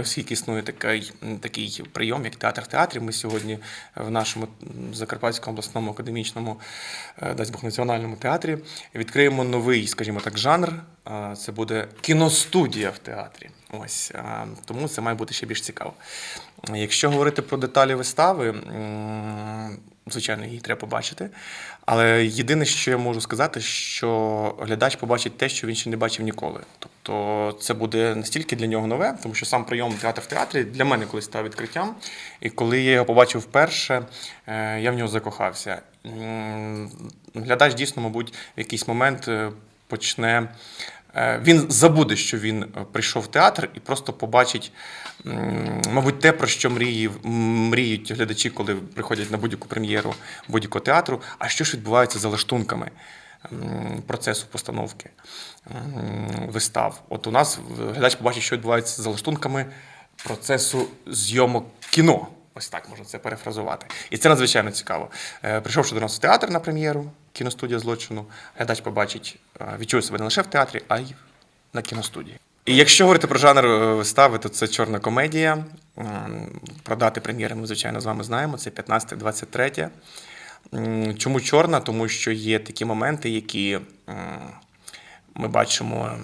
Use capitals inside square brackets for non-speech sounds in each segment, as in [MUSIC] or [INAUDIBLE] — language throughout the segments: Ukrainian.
Оскільки існує такий, такий прийом, як театр в театрі, ми сьогодні в нашому Закарпатському обласному академічному, е, дасть Бог національному театрі відкриємо новий, скажімо так, жанр. Це буде кіностудія в театрі. Ось тому це має бути ще більш цікаво. Якщо говорити про деталі вистави, звичайно, її треба побачити. Але єдине, що я можу сказати, що глядач побачить те, що він ще не бачив ніколи. Тобто це буде настільки для нього нове, тому що сам прийом театр в театрі для мене колись став відкриттям. І коли я його побачив вперше, е, я в нього закохався. Глядач дійсно, мабуть, в якийсь момент е, почне. Е, Він забуде, що він е, прийшов в театр і просто побачить, мабуть, те, про що мріїв, мріють глядачі, коли приходять на будь-яку прем'єру будь-якого театру. А що ж відбувається за лаштунками процесу постановки вистав? От у нас глядач побачить, що відбувається за лаштунками процесу зйомок кіно. Ось так можна це перефразувати. І це надзвичайно цікаво. Е, Прийшовши до нас в театр на прем'єру, кіностудія злочину, глядач побачить, е, відчує себе не лише в театрі, а й на кіностудії. І якщо говорити про жанр е, вистави, то це чорна комедія. Про дати прем'єри ми, звичайно, з вами знаємо. Це 15-23. М, Чому чорна? Тому що є такі моменти, які ми бачимо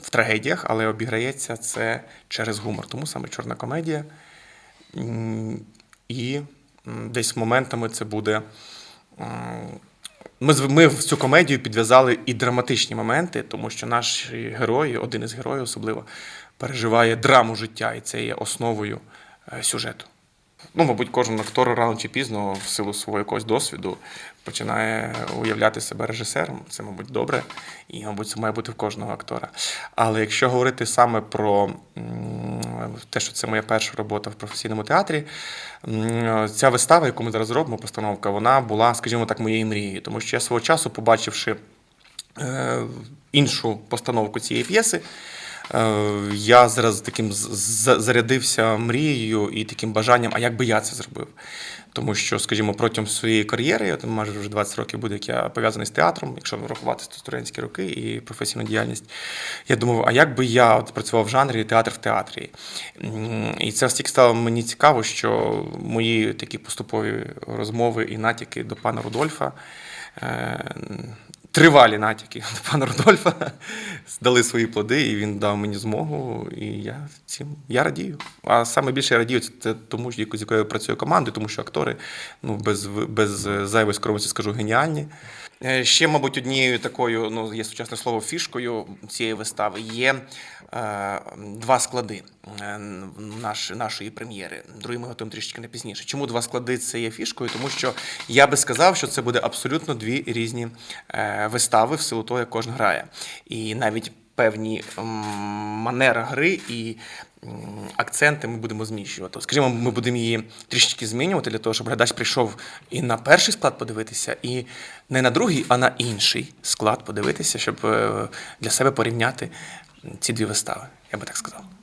в трагедіях, але обіграється це через гумор. Тому саме чорна комедія. І десь моментами це буде. Ми, ми в цю комедію підв'язали і драматичні моменти, тому що наші герої, один із героїв особливо, переживає драму життя, і це є основою е, сюжету. Ну, мабуть, кожен актор рано чи пізно, в силу свого якогось досвіду, починає уявляти себе режисером. Це, мабуть, добре, і, мабуть, це має бути в кожного актора. Але якщо говорити саме про те, що це моя перша робота в професійному театрі, ця вистава, яку ми зараз робимо, постановка, вона була, скажімо так, моєю мрією, тому що я свого часу, побачивши е, іншу постановку цієї п'єси. Е, Я зараз таким зарядився мрією і таким бажанням, а як би я це зробив? Тому що, скажімо, протягом своєї кар'єри, от майже вже 20 років буде, як я пов'язаний з театром, якщо врахувати студентські роки і професійну діяльність, я думав, а як би я от працював в жанрі театр в театрі? І це стільки стало мені цікаво, що мої такі поступові розмови і натяки до пана Рудольфа. Тривалі натяки [LAUGHS] пана Рудольфа дали свої плоди, і він дав мені змогу. І я цим я радію. А саме більше я радію це тому, з якою працює командою, тому що актори, ну без, без зайвої скромності скажу, геніальні. Е, Ще, мабуть, однією такою, ну є сучасне слово фішкою цієї вистави є е, два склади е, наш, нашої прем'єри. Другий ми готуємо трішечки не пізніше. Чому два склади це є фішкою? Тому що я би сказав, що це буде абсолютно дві різні е, вистави в силу того, як кожен грає. І навіть певні манера гри і акценти ми будемо зміщувати. Скажімо, ми будемо її трішечки змінювати для того, щоб глядач прийшов і на перший склад подивитися, і не на другий, а на інший склад подивитися, щоб е, для себе порівняти ці дві вистави. Я би так сказав.